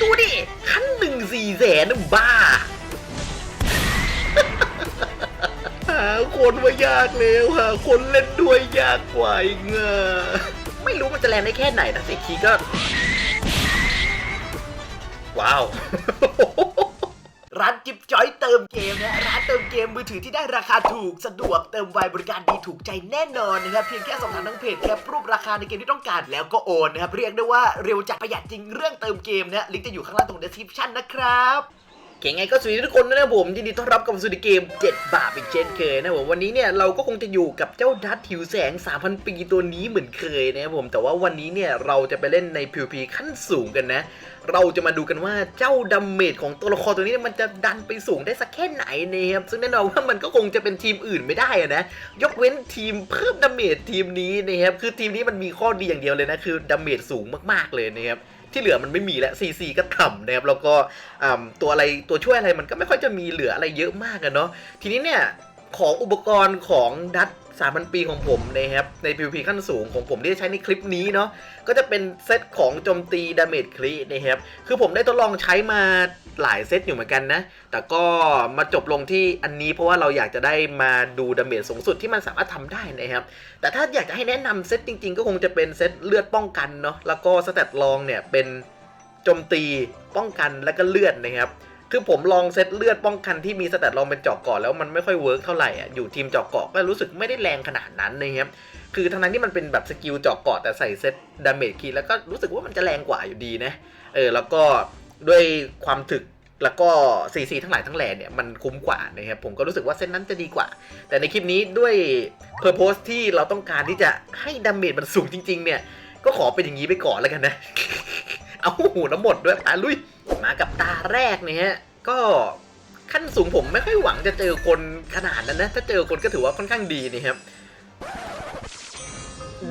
ดูดิขั้นหนึ่งสี่แสนบ้าหาคนว่ายากแล้วหาคนเล่นด้วยยากกว่าอีกเงอไม่รู้มันจะแรงได้แค่ไหนนะสิคีก็ ว้าว ร้านจิบจอยเติมเกมนะร้านเติมเกมมือถือที่ได้ราคาถูกสะดวกเติมไวบริการดีถูกใจแน่นอนนะครับเพียงแค่สอบถามทางเพจแคปรูปราคาในเกมที่ต้องการแล้วก็โอนนะครับเรียกได้ว่าเร็วจัดประหยัดจริงเรื่องเติมเกมนะลิงก์จะอยู่ข้างล่างตรง description นะครับ เก่งไงก็สวัสดีทุกคนนะครับผมยินดีต้อนรับกับสู่เกม 7 บาทอีกเช่นเคยนะผมวันนี้เนี่ยเราก็คงจะอยู่กับเจ้าดัตหิวแสง 3,000 ปีตัวนี้เหมือนเคยนะครับผมแต่ว่าวันนี้เนี่ยเราจะไปเล่นใน PVP ขั้นสูงกันนะ เราจะมาดูกันว่าเจ้าดัมเมจของตัวละครตัวนี้มันจะดันไปสูงได้สักแค่ไหนนะครับซึ่งแน่นอนว่ามันก็คงจะเป็นทีมอื่นไม่ได้อะนะยกเว้นทีมเพิ่มดัมเมจทีมนี้นะครับคือทีมนี้มันมีข้อดีอย่างเดียวเลยนะคือดัมเมจสูงมากๆเลยนะครับ ที่เหลือมันไม่มีแล้ว CC ก็ต่ำนะครับแล้วก็ตัวอะไรตัวช่วยอะไรมันก็ไม่ค่อยจะมีเหลืออะไรเยอะมากกันเนาะทีนี้เนี่ยของอุปกรณ์ของดัต 3,000 ปีของผมนะครับใน PVP ขั้นสูงของผมที่จะใช้ในคลิปนี้เนาะก็จะเป็นเซตของโจมตีดาเมจคลีนะครับคือผมได้ทดลองใช้มาหลายเซตอยู่เหมือนกันนะ แต่ก็มาจบลงที่อันนี้เพราะว่าเราอยากจะได้มาดูดาเมจสูงสุดที่มันสามารถทำได้นะครับ แต่ถ้าอยากจะให้แนะนำเซตจริงๆ ก็คงจะเป็นเซตเลือดป้องกันเนาะแล้วก็สเตตลองเนี่ยเป็นโจมตีป้องกันแล้วก็เลือดนะครับ คือผมลองเซตเลือดป้องกันที่มีสเตตลองเป็นเจาะเกาะแล้วมันไม่ค่อยเวิร์กเท่าไหร่อะอยู่ทีมเจาะเกาะก็รู้สึกไม่ได้แรงขนาดนั้นนะครับคือทั้งนั้นที่มันเป็นแบบสกิลเจาะเกาะแต่ใส่เซตดาเมจคีแล้วก็รู้สึกว่ามันจะแรงกว่าอยู่ดีนะเออแล้วก็ด้วยความถึกแล้วก็ซีซีทั้งหลายทั้งแหล่เนี่ยมันคุ้มกว่านะครับผมก็รู้สึกว่าเซตนั้นจะดีกว่า แต่ในคลิปนี้ด้วยเพอร์โพสที่เราต้องการที่จะให้ดาเมจมันสูงจริง ๆ เนี่ยก็ขอเป็นอย่างนี้ไปก่อนแล้วกันนะ เอาหูน้ำหมดด้วยอะลุย มากับตาแรกเนี่ยฮะ ก็ขั้นสูงผมไม่ค่อยหวังจะเจอคนขนาดนั้นนะ ถ้าเจอคนก็ถือว่าค่อนข้างดีนี่ครับ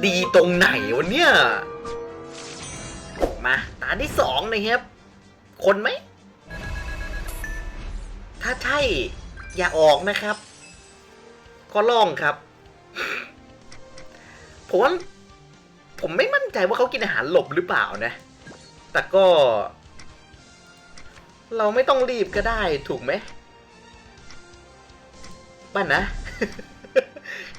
ดีตรงไหนวะเนี่ยมาตาที่สองนะครับ คนไหม ถ้าใช่ อย่าออกนะครับ ก็ล่องครับ ผมว่าผมไม่มั่นใจว่าเขากินอาหารหลบหรือเปล่านะ แต่ก็ เราไม่ต้องรีบก็ได้ถูกไหมป้านนะ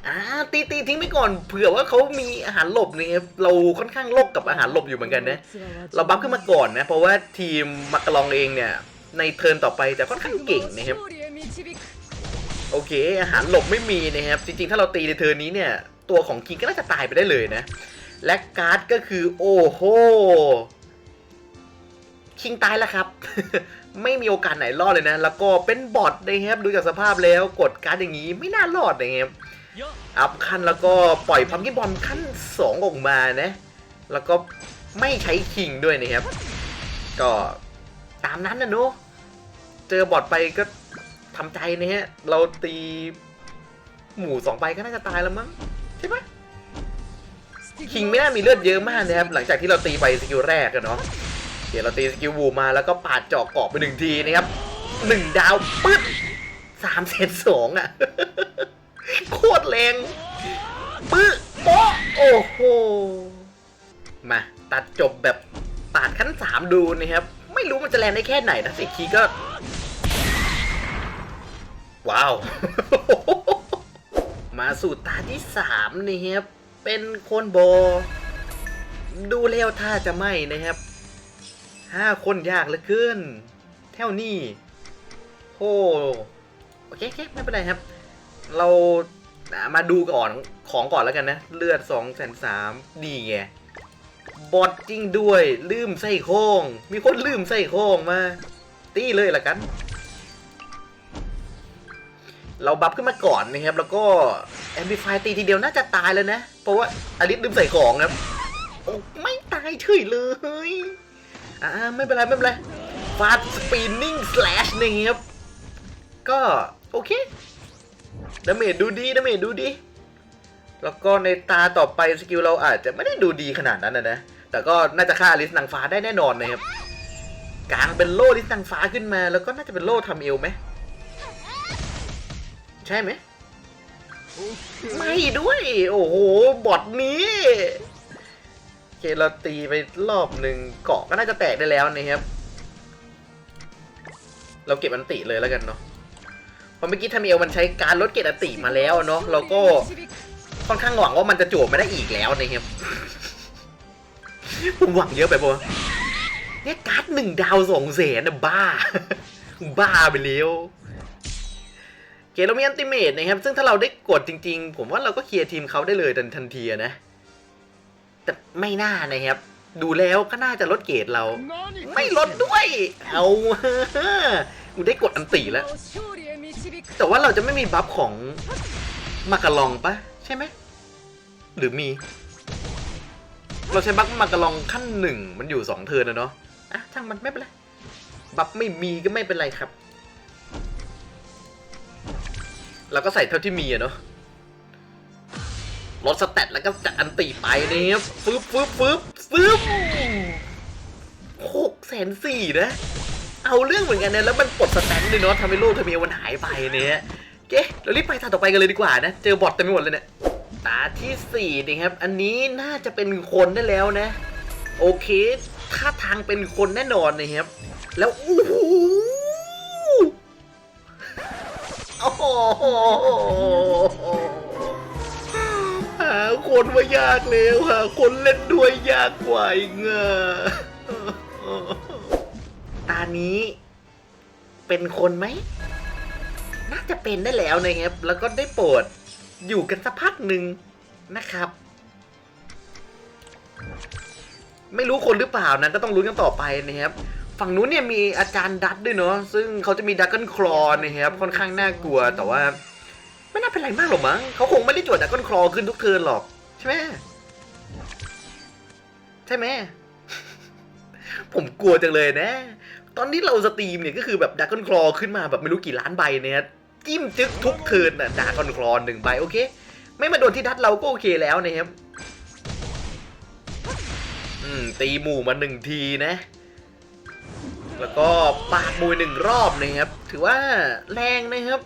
อ่าตีตีทิ้งไปก่อนเผื่อว่าเขามีอาหารหลบเนี่ยเราค่อนข้างโลกกับอาหารหลบอยู่เหมือนกันนะ เราบัฟขึ้นมาก่อนนะ เพราะว่าทีมมักกะลองเองเนี่ย ในเทิร์นต่อไปจะค่อนข้างเก่งนะครับโอเค อาหารหลบไม่มีนะครับ จริงๆ ถ้าเราตีในเทิร์นนี้เนี่ย ตัวของคิงก็น่าจะตายไปได้เลยนะ และการ์ดก็คือ โอ้โห คิงตายแล้วครับ ไม่มีโอกาสไหนรอดเลยนะ แล้วก็เป็นบอทนะครับดูจากสภาพแล้วกดการ์ดอย่างนี้ไม่น่ารอดนะครับอัพขั้นแล้วก็ปล่อยพัมกินบอลขั้น 2 ออกมานะ แล้วก็ไม่ใช้คิงด้วยนะครับ ก็ตามนั้นนะเนอะเจอบอทไปก็ทำใจนะฮะ เราตีหมู่สองไปก็น่าจะตายแล้วมั้งใช่ปะคิงไม่น่ามีเลือดเยอะมากนะครับ หลังจากที่เราตีไปสกิลแรกกันเนาะ เดี๋ยเราตีสกิลวูมาแล้วก็ปาดจาะเกาะไปหนึ่งทีนะครับหนึ่งดาวปึ๊บสามเซตสองอะ โคตรแรงปึ๊บโป๊ะโอ้โห มา ตัดจบแบบปาดขั้นสามดูนะครับ ไม่รู้มันจะแรงได้แค่ไหนนะสิคีก็ ว้าว มาสู่ตาที่สามนะครับ เป็นคนโบ ดูแล้วท่าจะไม่นะครับ ห้าคนยากเหลือเกินเท่านี้โอ้โอเคโอเคไม่เป็นไรครับ เรามาดูก่อนของก่อนแล้วกันนะ เลือดสองแสนสามดีไงบอดจริงด้วยลืมไส้โค้ง มีคนลืมไส้โค้งมา ตีเลยละกัน เราบัฟขึ้นมาก่อนนะครับ แล้วก็แอมพลิฟายตีทีเดียวน่าจะตายแล้วนะ เพราะว่าอลิสลืมใส่ของครับ โอ้ไม่ตายเฉยเลย อ่าไม่เป็นไรไม่เป็นไรฟาดสปีนนิ่งสแลชนะครับ ก็โอเคดาเมจดูดีดาเมจดูดี แล้วก็ในตาต่อไปสกิลเราอาจจะไม่ได้ดูดีขนาดนั้นนะนะ แต่ก็น่าจะฆ่าลิสนางฟ้าได้แน่นอนนะครับกลางเป็นโล่ลิสนางฟ้าขึ้นมา แล้วก็น่าจะเป็นโล่ทำเอวไหมใช่ไหม ไม่ด้วย โอ้โห บอทนี้ เคเราตีไปรอบหนึ่งเกาะก็น่าจะแตกได้แล้วนะครับ เราเก็บอันติเลยแล้วกันเนาะพราะเมื่อกี้ทามิเอลมันใช้การลดเกรดอันติมาแล้วเนาะเราก็ค่อนข้างหวังว่ามันจะโจบไม่ได้อีกแล้วนะครับผมหวังเยอะไปปะวเนี่ยการ์ดหนึ่งดาวสองแสนนะบ้า บ้าไปแล้วเกมเรามีอันติเมตนะครับ ซึ่งถ้าเราได้กดจริงๆ ผมว่าเราก็เคลียร์ทีมเขาได้เลยทันทันทีนะ แต่ไม่น่านะครับ ดูแล้วก็น่าจะลดเกรดเรา ไม่ลดด้วย เอากูได้กดอันติแล้ว แต่ว่าเราจะไม่มีบัฟของมากะลองปะใช่ไหม หรือมี เราใช้บัฟมากะลองขั้นหนึ่งมันอยู่สองเทิร์นนะเนาะอะช่างมันไม่เป็นไรบัฟไม่มีก็ไม่เป็นไรครับ เราก็ใส่เท่าที่มีอะเนาะ ลดสเตตแล้วก็จัดอันตีไปเนี่ยฟึบฟึบฟึบฟึบหกแสนสี่นะ เอาเรื่องเหมือนกันเนี่ยแล้วมันปลดสแตนด้วยเนาะทำให้โลกทำไมมันหายไปเนี่ยเก๊เรารีบไปตางต่อไปกันเลยดีกว่านะ เจอบอทเต็มไปหมดเลยเนี่ยตาที่สี่นะครับ อันนี้น่าจะเป็นคนได้แล้วนะ โอเคท่าทางเป็นคนแน่นอนนะครับ แล้วอู้หูโอ้โห คนว่ายากแล้วหาคนเล่นด้วยยากกว่าอีกอะตานี้ เป็นคนไหม น่าจะเป็นได้แล้วนะครับ แล้วก็ได้โปรดอยู่กันสักพักหนึ่งนะครับ ไม่รู้คนหรือเปล่านะก็ต้องรู้นกันต่อไปนะครับฝั่งนู้นเนี่ยมีอาจารย์ดัตด้วยเนาะซึ่งเขาจะมีดักเกิลคลอนะครับค่อนข้างน่ากลัวแต่ว่า ไม่น่าเป็นไรมากหรอกมั้งเขาคงไม่ได้จวดดักเกิลคลอขึ้นทุกเทิร์นหรอก ใช่ไหมใช่ไหม ผมกลัวจังเลยนะ ตอนที่เราสตรีมเนี่ยก็คือแบบดักเกิลคลอขึ้นมาแบบไม่รู้กี่ล้านใบเนี่ยจิ้มจึ๊กทุกเทิร์นน่ะดักเกิลคลอหนึ่งใบโอเค ไม่มาโดนที่ดัดเราก็โอเคแล้วนะครับอืมตีหมู่มาหนึ่งทีนะ แล้วก็ปาดมวยหนึ่งรอบนะครับ ถือว่าแรงนะครับ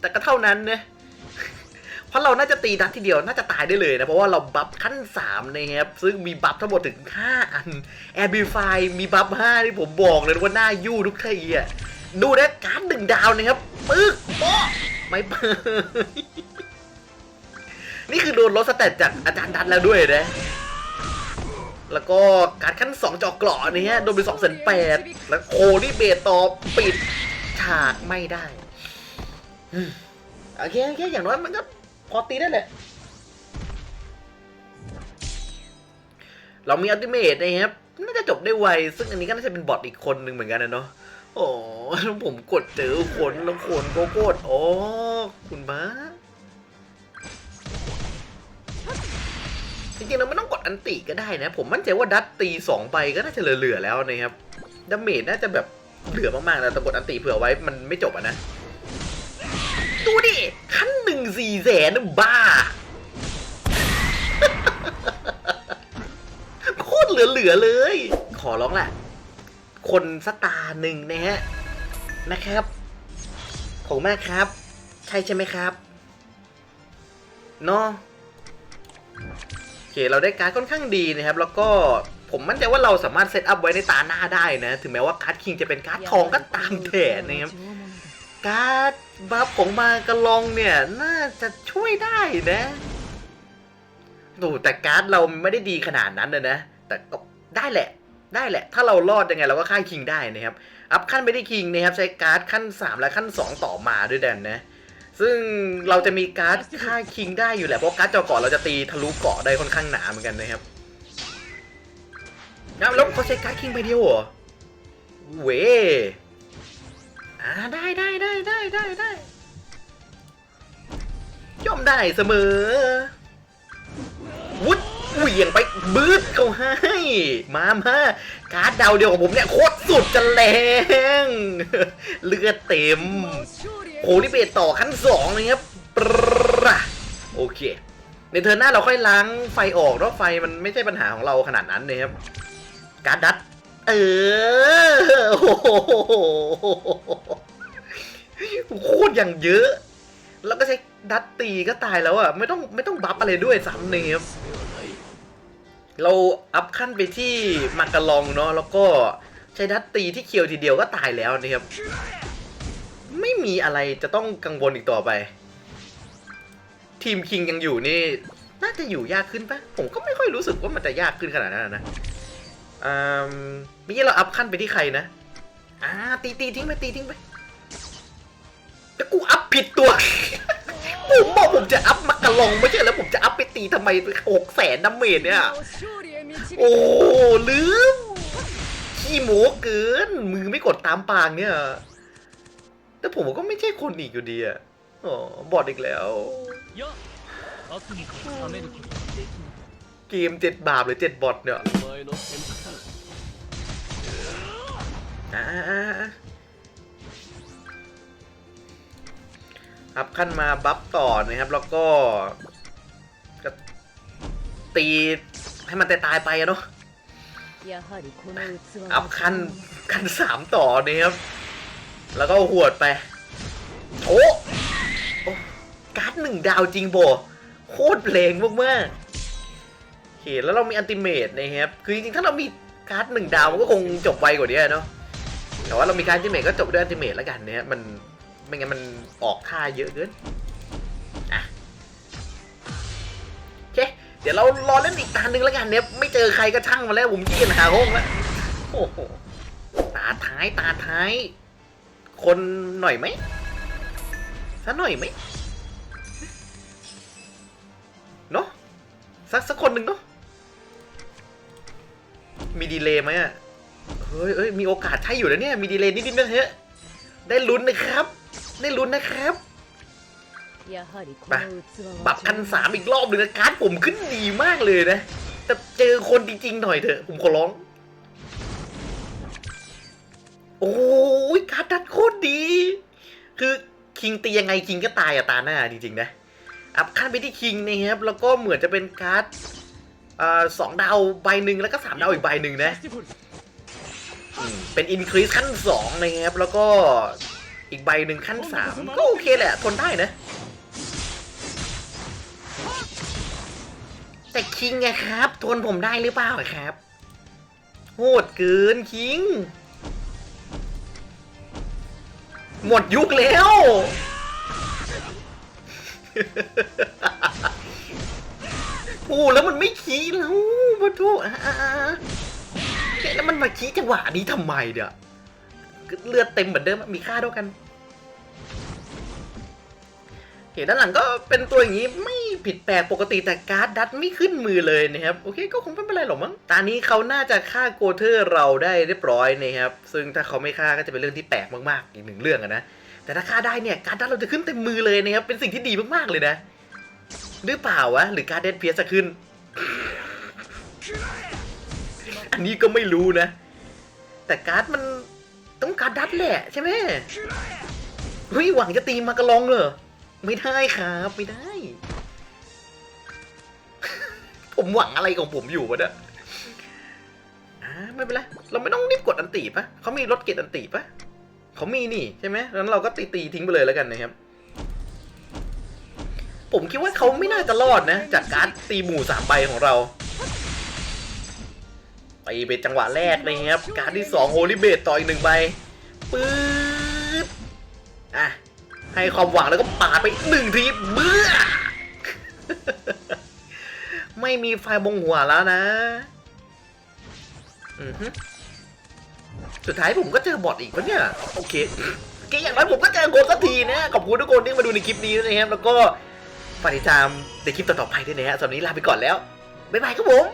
แต่ก็เท่านั้นนะ เพราะเราน่าจะตีดัดทีเดียวน่าจะตายได้เลยนะ เพราะว่าเราบัฟขั้น3นะครับซึ่งมีบัฟทั้งหมดถึง 5 อันแอร์บีไฟมีบัฟ5ที่ผมบอกเลยว่าหน้ายู่ทุกทีอะดูนะการหนึ่งดาวนะครับปึ๊กโป๊ะไม่เปิดนี่คือโดนลดสเตตจากอาจารย์ดันแล้วด้วยนะแล้วก็การขั้นสองจอกเกราะนี่ฮะโดนไปสองแสนแปดแล้วโคนี่เบตต่อปิดฉากไม่ได้อืมโอเคโอเคอย่างน้อยมันก็ พอตีได้แหละเรามีอัลติเมทนะครับ น่าจะจบได้ไว ซึ่งอันนี้ก็น่าจะเป็นบอทอีกคนหนึ่งเหมือนกันนะเนาะ โอ้ผมกดเจอคนแล้วคนก็กดโอ้คุณบ้าจริงๆเราไม่ต้องกดอันติก็ได้นะ ผมมั่นใจว่าดัตตีสองใบก็น่าจะเหลือๆแล้วนะครับดาเมจน่าจะแบบเหลือมากๆนะแต่กดอันติเผื่อไว้มันไม่จบอะนะ สี่แสนบ้า โคตรเหลือๆเลย ขอร้องแหละคนสตาร์หนึ่งนะฮะ นะครับ ของมากครับ ใช่ใช่ไหมครับเนาะโอเค เราได้การ์ดค่อนข้างดีนะครับ แล้วก็ผมมั่นใจว่าเราสามารถเซตอัพไว้ในตาหน้าได้นะ ถึงแม้ว่าการ์ดคิงจะเป็นการ์ดทองก็ตามแต่นะครับ การ์ดบัฟของมากระลองเนี่ย น่าจะช่วยได้นะดูแต่การ์ดเราไม่ได้ดีขนาดนั้นเลยนะ แต่ก็ได้แหละ ได้แหละ ถ้าเรารอดยังไงเราก็ค่ายคิงได้นะครับ อัพขั้นไปที่คิงนะครับ ใช้การ์ดขั้น 3 และขั้น 2 ต่อมาด้วยดันนะ ซึ่งเราจะมีการ์ดค่าคิงได้อยู่แหละ เพราะการ์ดจอเกาะเราจะตีทะลุเกาะได้ค่อนข้างหนาเหมือนกันนะครับนะแล้วเขาใช้การ์ดคิงไปเดียวเหรอ เว้ อ่าได้ได้ได้ได้ได้ได้ย่อมได้เสมอ วุดเหวี่ยงไปบื้ดเขาให้ มามาการ์ดดาวเดียวของผมเนี่ยโคตรสุดจะแรง เลือดเต็มโหนี่เบสต่อขั้นสองเลยครับปรโอเค ในเทอร์นหน้าเราค่อยล้างไฟออกแล้วไฟมันไม่ใช่ปัญหาของเราขนาดนั้นนะครับ การดดัด เออโอ้โหโคตรอย่างเยอะ แล้วก็ใช้ดัดตีก็ตายแล้วอะ ไม่ต้องไม่ต้องบัฟอะไรด้วยซ้ำเนี่ยครับเราอัพขั้นไปที่มากระลองเนาะแล้วก็ใช้ดัดตีที่เคียวทีเดียวก็ตายแล้วนะครับ ไม่มีอะไรจะต้องกังวลอีกต่อไป ทีมคิงยังอยู่นี่ น่าจะอยู่ยากขึ้นปะผมก็ไม่ค่อยรู้สึกว่ามันจะยากขึ้นขนาดนั้นนะ มื่อกี้เราอัพขั้นไปที่ใครนะ อ่า ตีตีทิ้งไปตีทิ้งไปแต่กูอัพผิดตัวผมบอกผมจะอัพมากระลองไม่ใช่แล้วผมจะอัพไปตีทำไมหกแสนดัมเมจเนี่ย โอ้ลืม ขี้หมูเกิน มือไม่กดตามปางเนี่ย แต่ผมก็ไม่ใช่คนอีกอยู่ดีอะอ๋อบอดอีกแล้วเกมเจ็ดบาปหรือเจ็ดบอดเนี่ย อัพขั้นมาบัฟต่อนะครับ แล้วก็กตีให้มันตายตไปอะเนาะอัพขั้นขั้นสามต่อนี่ครับ แล้วก็หวดไป โอ้การ์ดหนึ่งดาวจริงโบโคตรเพลงมากๆโอเคแล้วเรามีอันติเมตนะครับ คือจริงๆ ถ้าเรามีการ์ดหนึ่งดาวมันก็คงจบไปกว่านี้เนาะ แต่ว่าเรามีการอันติเมตก็จบด้วยอันติเมตแล้วกันเนี่ยมันไม่งั้นมันออกท่าเยอะเกินอะโอเคเดี๋ยวเรารอเล่นอีกตาหนึ่งแล้วกันเนี่ยไม่เจอใครก็ช่างมาแล้วผมขี้เกียจหาห้องแล้วโอ้โหตาท้ายตาท้าย คนหน่อยไหมสักหน่อยไหมเนาะสักสักคนหนึ่งเนาะมีดีเลย์ไหมอะ เฮ้ยเอ้ยมีโอกาสใช่อยู่แล้วเนี่ย มีดีเลยนิดนิดนะเฮ้ยได้ลุ้นนะครับ ได้ลุ้นนะครับไปปรับพันสามอีกรอบหนึ่งนะการ์ดผมขึ้นดีมากเลยนะ แต่เจอคนจริงๆหน่อยเถอะ ผมขอร้อง โอ้ยการ์ดดัดโคตรดี คือคิงตียังไงคิงก็ตายอะตาหน้าจริงๆนะ อัพขั้นไปที่คิงนะครับ แล้วก็เหมือนจะเป็นการ์ดสองดาวใบหนึ่งแล้วก็สามดาวอีกใบหนึ่งนะ เป็นอินครีสขั้นสองนะครับแล้วก็อีกใบหนึ่งขั้นสามก็โอเคแหละทนได้นะ แต่คิงไงครับ ทนผมได้หรือเปล่าครับ โหดเกินคิง หมดยุคแล้วโอ้แล้วมันไม่ขี้แล้วปะทุอ่าอ่าอ่า เอ๊ะแล้วมันมาขี้จังหวะนี้ทำไมเดี๋ยเลือดเต็มเหมือนเดิมมีค่าเท่ากันเห็นด้านหลังก็เป็นตัวอย่างนี้ไม่ผิดแปลกปกติแต่การ์ดดัดไม่ขึ้นมือเลยนะครับ โอเคก็คงไม่เป็นไรหรอกมั้งตอนนี้เขาน่าจะฆ่าโกเทอร์เราได้เรียบร้อยนะครับ ซึ่งถ้าเขาไม่ฆ่าก็จะเป็นเรื่องที่แปลกมากๆอีกหนึ่งเรื่องนะแต่ถ้าฆ่าได้เนี่ยการ์ดดัดเราจะขึ้นเต็มมือเลยนะครับเป็นสิ่งที่ดีมากๆเลยนะ หรือเปล่าวะหรือการ์ดเดนเพียจะขึ้น อันนี้ก็ไม่รู้นะ แต่การ์ดมันต้องการดัดแหละใช่ไหมเฮ้ยหวังจะตีมากระลองเหรอไม่ได้ครับไม่ได้ ผมหวังอะไรของผมอยู่วะเนี่ยอ่าไม่เป็นไรเราไม่ต้องรีบกดอันตีปะเขามีรถเกตอันตีปะเขามีนี่ใช่ไหมงั้นเราก็ตีตีทิ้งไปเลยแล้วกันนะครับ ผมคิดว่าเขาไม่น่าจะรอดนะ จากการตีหมู่สามใบของเรา ไปเป็นจังหวะแรกเลยครับ การที่สองโฮลิเบตต่ออีกหนึ่งใบปื๊ดอะให้ความหวังแล้วก็ปาไปหนึ่งทีเบื่อไม่มีไฟบงหัวแล้วนะสุดท้ายผมก็เจอบอทอีกวะเนี่ยโอเคโอเคอย่างน้อยผมก็เจอโกลสักทีนะขอบคุณทุกคนที่มาดูในคลิปนี้นะครับแล้วก็ฝากติดตามในคลิปต่อๆไปด้วยนะฮะสำหรับนี้ลาไปก่อนแล้วบ๊ายบายครับผม